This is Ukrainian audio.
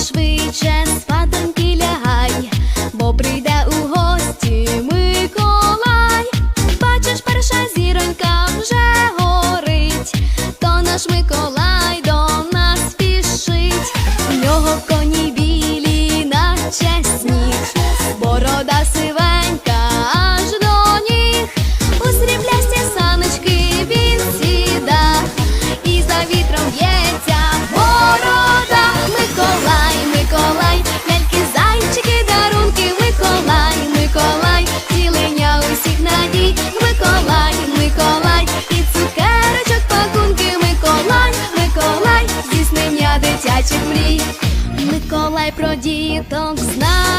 швидше спаденки лягай, бо прийде у гості Миколай. Бачиш, перша зіронька вже горить, то наш Миколай. Миколай про діток зна